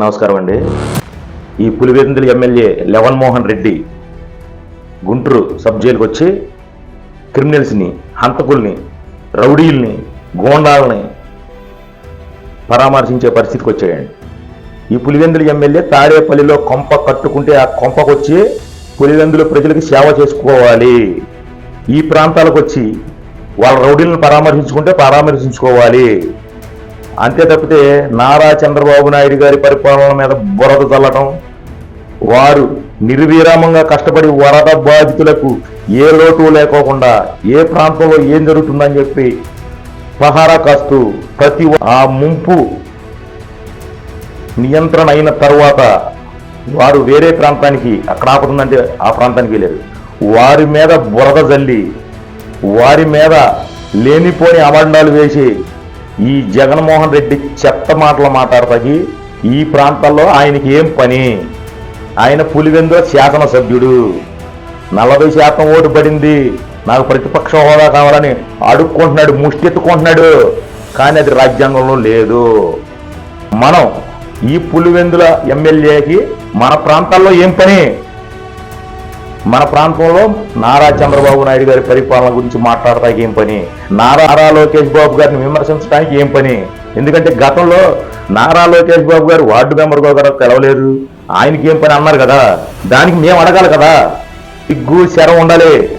నమస్కారం అండి. ఈ పులివెందుల ఎమ్మెల్యే లెవన్ మోహన్ రెడ్డి గుంటూరు సబ్ జైలుకి వచ్చి క్రిమినల్స్ని హంతకుల్ని రౌడీల్ని గోండాలని పరామర్శించే పరిస్థితికి వచ్చాయండి. ఈ పులివెందుల ఎమ్మెల్యే తాడేపల్లిలో కొంప కట్టుకుంటే ఆ కొంపకొచ్చి పులివెందుల ప్రజలకు సేవ చేసుకోవాలి. ఈ ప్రాంతాలకు వచ్చి వాళ్ళ రౌడీలను పరామర్శించుకుంటే పరామర్శించుకోవాలి. అంతే తప్పితే నారా చంద్రబాబు నాయుడు గారి పరిపాలన మీద బురద చల్లటం వారు నిర్విరామంగా కష్టపడి వరద బాధితులకు ఏ లోటు లేకోకుండా ఏ ప్రాంతంలో ఏం జరుగుతుందని చెప్పి పహారా కాస్తూ ప్రతి ఆ ముంపు నియంత్రణ అయిన తర్వాత వారు వేరే ప్రాంతానికి అక్కడ ఆపుతుందంటే ఆ ప్రాంతానికి వెళ్ళారు. వారి మీద బురద జల్లి వారి మీద లేనిపోని అమండాలు వేసి ఈ జగన్మోహన్ రెడ్డి చెత్త మాటలు మాట్లాడతాకి ఈ ప్రాంతాల్లో ఆయనకి ఏం పని? ఆయన పులివెందుల శాసనసభ్యుడు. నలభై శాతం ఓటు పడింది. నాకు ప్రతిపక్ష హోదా కావాలని అడుక్కుంటున్నాడు ముష్టెత్తుకుంటున్నాడు. కానీ అది రాజ్యాంగంలో లేదు. మనం ఈ పులివెందుల ఎమ్మెల్యేకి మన ప్రాంతాల్లో ఏం పని? మన ప్రాంతంలో నారా చంద్రబాబు నాయుడు గారి పరిపాలన గురించి మాట్లాడటానికి ఏం పని? నారా లోకేష్ బాబు గారిని విమర్శించడానికి ఏం పని? ఎందుకంటే గతంలో నారా లోకేష్ బాబు గారు వార్డు మెంబర్ గారు తెలవలేరు ఆయనకి ఏం పని అన్నారు కదా? దానికి మేము అడగాలి కదా? సిగ్గు శరం ఉండాలి.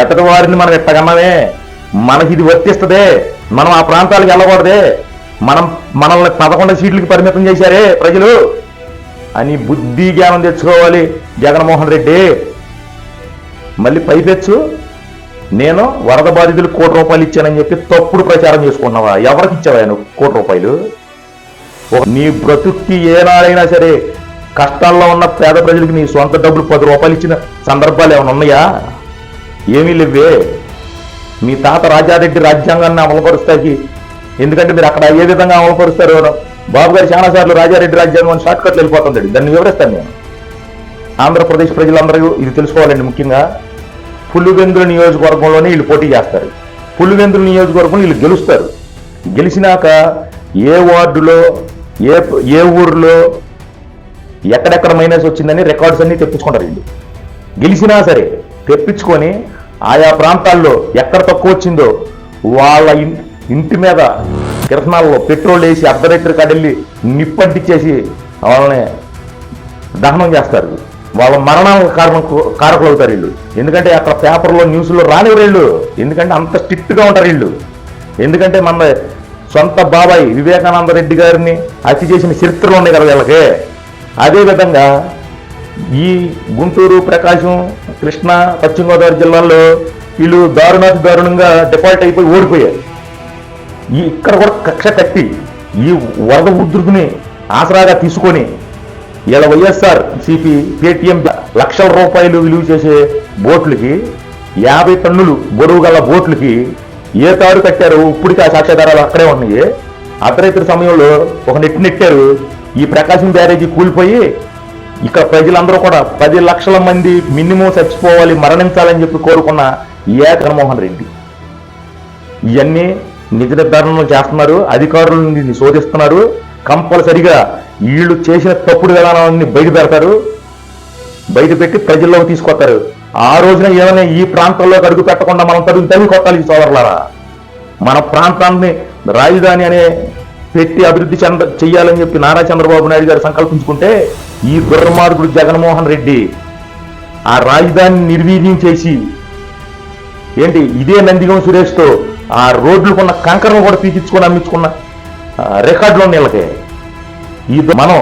ఎతటి వారిని మనం ఎట్టగన్నామే? మనకి ఇది వర్తిస్తుందే. మనం ఆ ప్రాంతాలకు వెళ్ళకూడదే. మనం మనల్ని పదకొండు సీట్లకి పరిమితం చేశారే ప్రజలు. అని బుద్ధి జ్ఞానం తెచ్చుకోవాలి జగన్మోహన్ రెడ్డి. మళ్ళీ పైపెచ్చు నేను వరద బాధితులకు కోటి రూపాయలు ఇచ్చానని చెప్పి తప్పుడు ప్రచారం చేసుకున్నావా? ఎవరికి ఇచ్చావా నువ్వు కోటి రూపాయలు? నీ బ్రతుక్కి ఏనాడైనా సరే కష్టాల్లో ఉన్న పేద ప్రజలకి నీ సొంత డబ్బులు పది రూపాయలు ఇచ్చిన సందర్భాలు ఏమైనా ఉన్నాయా? ఏమీ లేవే. మీ తాత రాజారెడ్డి రాజ్యాంగాన్ని అమలుపరుస్తాకి ఎందుకంటే మీరు అక్కడ ఏ విధంగా అమలుపరుస్తారు బాబు గారు చాలా సార్లు రాజారెడ్డి రాజ్యాంగం అని షార్ట్ కట్లు వెళ్ళిపోతుందండి. దాన్ని వివరిస్తాను నేను. ఆంధ్రప్రదేశ్ ప్రజలందరూ ఇది తెలుసుకోవాలండి ముఖ్యంగా. పులివెందుల నియోజకవర్గంలోనే వీళ్ళు పోటీ చేస్తారు. పులివెందుల నియోజకవర్గం వీళ్ళు గెలుస్తారు. గెలిచినాక ఏ వార్డులో ఏ ఏ ఊర్లో ఎక్కడెక్కడ మైనస్ వచ్చిందని రికార్డ్స్ అన్ని తెప్పించుకుంటారు వీళ్ళు. గెలిచినా సరే తెప్పించుకొని ఆయా ప్రాంతాల్లో ఎక్కడ తక్కువ వచ్చిందో వాళ్ళ ఇంటి మీద కిరసనాల్లో పెట్రోల్ వేసి అర్ధరాత్రి కడెళ్ళి నిప్పంటిచ్చేసి వాళ్ళని దహనం చేస్తారు. వాళ్ళ మరణాలకు కారణం కారకులు అవుతారు వీళ్ళు. ఎందుకంటే అక్కడ పేపర్లో న్యూస్లో రానివ్వరు వీళ్ళు. ఎందుకంటే అంత స్ట్రిక్ట్గా ఉంటారు వీళ్ళు. ఎందుకంటే మన సొంత బాబాయ్ వివేకానంద రెడ్డి గారిని హత్య చేసిన చరిత్రలు ఉన్నాయి కదా వీళ్ళకి. అదేవిధంగా ఈ గుంటూరు ప్రకాశం కృష్ణా పశ్చిమ గోదావరి జిల్లాల్లో వీళ్ళు దారుణాతి దారుణంగా డిఫాల్ట్ అయిపోయి ఓడిపోయారు. ఈ ఇక్కడ కూడా కక్ష కట్టి ఈ వరద ఉధృతిని ఆసరాగా తీసుకొని ఇలా వైఎస్ఆర్ సిపి పేటిఎం లక్షల రూపాయలు విలువ చేసే బోట్లకి యాభై టన్నులు బరువు గల బోట్లకి ఏ తాడు కట్టారు? ఇప్పటికీ ఆ సాక్ష్యాధారాలు అక్కడే ఉన్నాయి. అర్ధరాత్రి సమయంలో ఒక నెట్టు నెట్టారు ఈ ప్రకాశం బ్యారేజీ కూలిపోయి ఇక్కడ ప్రజలందరూ కూడా పది లక్షల మంది మినిమం చచ్చిపోవాలి మరణించాలని చెప్పి కోరుకున్న ఏ జగన్మోహన్ రెడ్డి. ఇవన్నీ నిజ నిర్ధారణలు చేస్తున్నారు అధికారులను దీన్ని శోధిస్తున్నారు కంపల్సరిగా వీళ్ళు చేసిన తప్పుడు విధానాన్ని బయట పెడతారు బయట పెట్టి ప్రజల్లోకి తీసుకొస్తారు. ఆ రోజున ఏమైనా ఈ ప్రాంతంలోకి అడుగు పెట్టకుండా మనం తరుగు తవి కొట్టాలి సోదరులారా. మన ప్రాంతాన్ని రాజధాని అనే పెట్టి అభివృద్ధి చెంద చెయ్యాలని చెప్పి నారా చంద్రబాబు నాయుడు గారు సంకల్పించుకుంటే ఈ దుర్మార్గుడు జగన్మోహన్ రెడ్డి ఆ రాజధానిని నిర్వీర్యం చేసి ఏంటి ఇదే నందిగం సురేష్తో ఆ రోడ్లకున్న కంకరను కూడా పీకించుకొని అమ్మించుకున్న రికార్డులు ఉన్న వీళ్ళకి ఈ మనం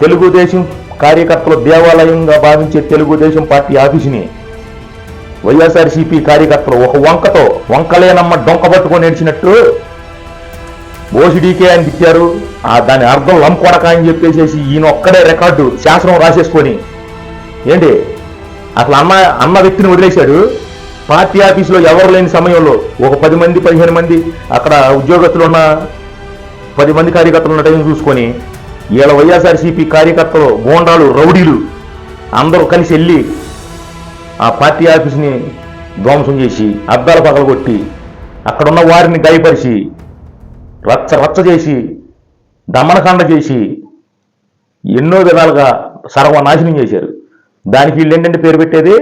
తెలుగుదేశం కార్యకర్తలు దేవాలయంగా భావించే తెలుగుదేశం పార్టీ ఆఫీసుని వైఎస్ఆర్సీపీ కార్యకర్తలు ఒక వంకతో వంకలేనమ్మ డొంక పట్టుకొని ఏడ్చినట్టు ఓసిడీకే అని తిట్టారు. ఆ దాని అర్థం లంకొడక అని చెప్పేసేసి ఈయన ఒక్కడే రికార్డు శాసనం రాసేసుకొని. ఏంటి? అసలు అన్న అన్న వ్యక్తిని వదిలేశాడు. పార్టీ ఆఫీసులో ఎవరు లేని సమయంలో ఒక పది మంది పదిహేను మంది అక్కడ ఉద్యోగస్తులు ఉన్న పది మంది కార్యకర్తలు ఉన్న టైం చూసుకొని వీళ్ళ వైఎస్ఆర్సీపీ కార్యకర్తలు గోండాలు రౌడీలు అందరూ కలిసి వెళ్ళి ఆ పార్టీ ఆఫీస్ని ధ్వంసం చేసి అద్దాలు పగలగొట్టి అక్కడున్న వారిని గాయపరిచి రచ్చ రచ్చ చేసి దమనకాండ చేసి ఎన్నో విధాలుగా సర్వనాశనం చేశారు. దానికి వీళ్ళు ఏంటంటే పేరు పెట్టేది?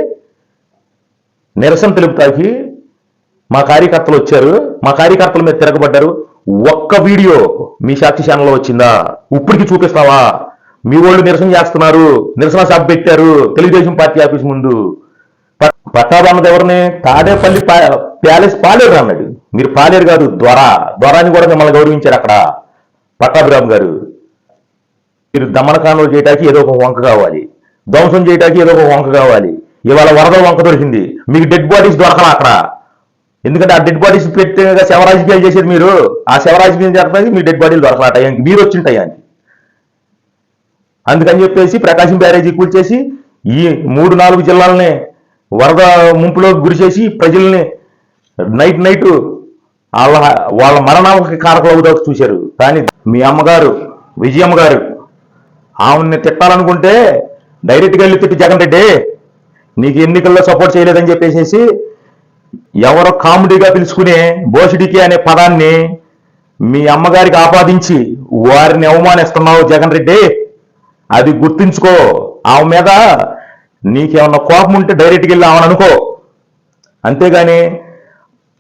నిరసన తెలుపుతాకి మా కార్యకర్తలు వచ్చారు. మా కార్యకర్తల మీద తిరగబడ్డారు. ఒక్క వీడియో మీ సాక్షి ఛానల్లో వచ్చిందా? ఇప్పటికి చూపిస్తావా? మీ వాళ్ళు నిరసన చేస్తున్నారు. నిరసన సభ పెట్టారు. తెలుగుదేశం పార్టీ ఆఫీస్ ముందు. ప- ఎవరిని? తాడేపల్లి ప్యాలెస్ పాలేరు అన్నాడు. మీరు పాలేరు కాదు ద్వారా. దొరాని కూడా మిమ్మల్ని గౌరవించారు అక్కడ. పట్టాభిరామ్ గారు. మీరు దమనకాండలు చేయడానికి ఏదో ఒక వంక కావాలి. ధ్వంసం చేయడానికి ఏదో ఒక వంక కావాలి. ఇవాళ వరద వంక దొరికింది. మీకు డెడ్ బాడీస్ దొరకలా అక్కడ? ఎందుకంటే ఆ డెడ్ బాడీస్ పెట్టి శవ రాజకీయాలు చేసేది మీరు. ఆ శవ రాజకీయం జరగడానికి మీ డెడ్ బాడీలు దొరకలా టయానికి మీరు వచ్చిన అని అందుకని చెప్పేసి ప్రకాశం బ్యారేజీ కూల్చేసి ఈ మూడు నాలుగు జిల్లాలని వరద ముంపులో గురి చేసి ప్రజల్ని నైట్ నైట్ వాళ్ళ వాళ్ళ మరణానికి కారకులు అవుతాకు చూశారు. కానీ మీ అమ్మగారు విజయమ్మ గారు ఆమెని తిట్టాలనుకుంటే డైరెక్ట్గా వెళ్ళి తిట్టి జగన్ రెడ్డి నీకు ఎన్నికల్లో సపోర్ట్ చేయలేదని చెప్పేసి ఎవరో కామెడీగా పిలుచుకునే బోషుడికి అనే పదాన్ని మీ అమ్మగారికి ఆపాదించి వారిని అవమానిస్తున్నావు జగన్ రెడ్డి. అది గుర్తుంచుకో. ఆమె మీద నీకేమన్నా కోపం ఉంటే డైరెక్ట్గా వెళ్ళి ఆమెను అనుకో. అంతేగాని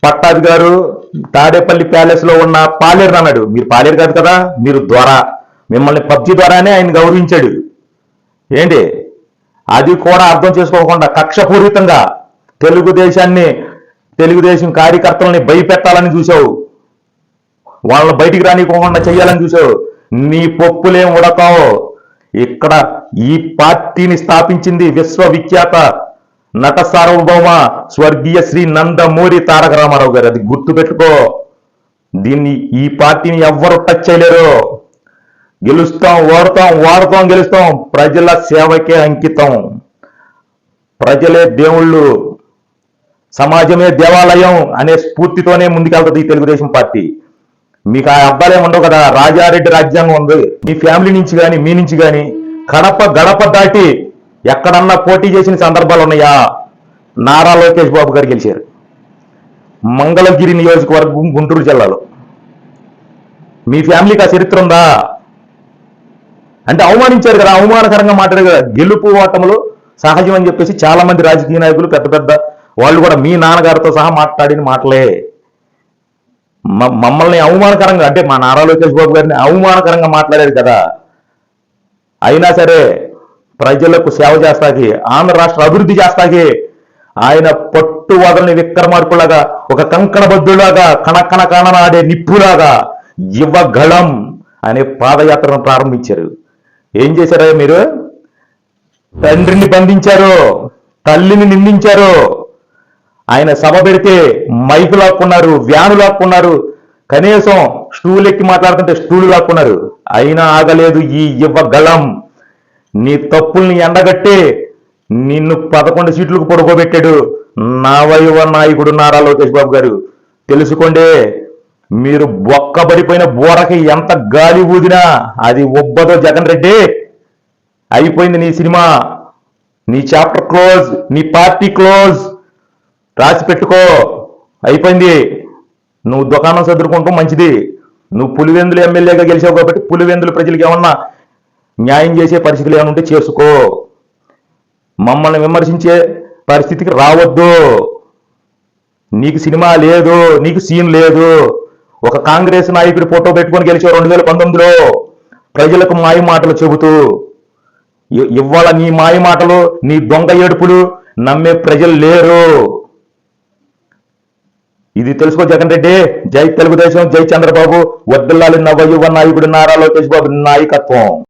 పట్టాది గారు తాడేపల్లి ప్యాలెస్లో ఉన్న పాలేరు అన్నాడు. మీరు పాలేరు కాదు కదా మీరు ద్వారా. మిమ్మల్ని పబ్జి ద్వారానే ఆయన గౌరవించాడు. ఏంటి? అది కూడా అర్థం చేసుకోకుండా కక్షపూరితంగా తెలుగుదేశాన్ని తెలుగుదేశం కార్యకర్తలని భయపెట్టాలని చూసావు వాళ్ళని బయటికి రానికోకుండా చేయాలని చూసావు నీ పప్పులేం ఉడకావు. ఇక్కడ ఈ పార్టీని స్థాపించింది విశ్వవిఖ్యాత నట సార్వభౌమ స్వర్గీయ శ్రీ నందమూరి తారక రామారావు గారు. అది గుర్తుపెట్టుకో. దీన్ని ఈ పార్టీని ఎవ్వరు టచ్ చేయలేరు. గెలుస్తాం ఓడతాం వాడతాం గెలుస్తాం. ప్రజల సేవకే అంకితం. ప్రజలే దేవుళ్ళు. సమాజమే దేవాలయం అనే స్ఫూర్తితోనే ముందుకెళ్తుంది ఈ తెలుగుదేశం పార్టీ. మీకు ఆ అబ్బాలే ఉండవు కదా. రాజారెడ్డి రాజ్యాంగం ఉంది. మీ ఫ్యామిలీ నుంచి కానీ మీ నుంచి కానీ కడప గడప దాటి ఎక్కడన్నా పోటీ చేసిన సందర్భాలు ఉన్నాయా? నారా లోకేష్ బాబు గారు గెలిచారు. మంగళగిరి నియోజకవర్గం గుంటూరు జిల్లాలో. మీ ఫ్యామిలీకి ఆ చరిత్ర ఉందా? అంటే అవమానించారు కదా అవమానకరంగా మాట్లాడారు కదా. గెలుపు ఓటములు సహజం అని చెప్పేసి చాలా మంది రాజకీయ నాయకులు పెద్ద పెద్ద వాళ్ళు కూడా మీ నాన్నగారితో సహా మాట్లాడిన మాటలే. మ- మమ్మల్ని అవమానకరంగా అంటే మా నారా లోకేష్ బాబు గారిని అవమానకరంగా మాట్లాడారు కదా. అయినా సరే ప్రజలకు సేవ చేస్తాకి ఆంధ్ర రాష్ట్ర అభివృద్ధి చేస్తాకి ఆయన పట్టు వదలని విక్రమార్కులాగా ఒక కంకణబద్దులాగా కణకణ కణనాడే నిప్పులాగా యువగళం అనే పాదయాత్రను ప్రారంభించారు. ఏం చేశారా మీరు? తండ్రిని బంధించారు తల్లిని నిందించారు. ఆయన సభ పెడితే మైకు లాక్కున్నారు వ్యాను లాక్కున్నారు కనీసం స్టూల్ ఎక్కి మాట్లాడుతుంటే స్టూలు లాక్కున్నారు. అయినా ఆగలేదు ఈ ఇవ్వగలం నీ తప్పుల్ని ఎండగట్టి నిన్ను పదకొండు సీట్లకు పడుకోబెట్టాడు నా వైవ నాయకుడు నారా లోకేష్ బాబు గారు. తెలుసుకోండి మీరు బొక్కబడిపోయిన బోరకి ఎంత గాలి ఊదినా అది ఒబ్బదో జగన్ రెడ్డి. అయిపోయింది నీ సినిమా. నీ చాప్టర్ క్లోజ్ నీ పార్టీ క్లోజ్. రాసి పెట్టుకో. అయిపోయింది. నువ్వు దుకాణం సర్దుకుంటూ మంచిది. నువ్వు పులివెందులు ఎమ్మెల్యేగా గెలిచావు కాబట్టి పులివెందులు ప్రజలకు ఏమన్నా న్యాయం చేసే పరిస్థితులు ఏమైనా ఉంటే చేసుకో. మమ్మల్ని విమర్శించే పరిస్థితికి రావద్దు. నీకు సినిమా లేదు నీకు సీన్ లేదు. ఒక కాంగ్రెస్ నాయకుడి ఫోటో పెట్టుకొని గెలిచావు రెండు వేల పంతొమ్మిదిలో. ప్రజలకు మాయ మాటలు చెబుతూ ఇవాళ నీ మాయ మాటలు నీ దొంగ ఏడుపులు నమ్మే ప్రజలు లేరు. ఇది తెలుసుకో జగన్ రెడ్డి జై తెలుగుదేశం జై చంద్రబాబు వద్దల్లాలి నవయువ నాయకుడు నారా లోకేష్ బాబు నాయకత్వం.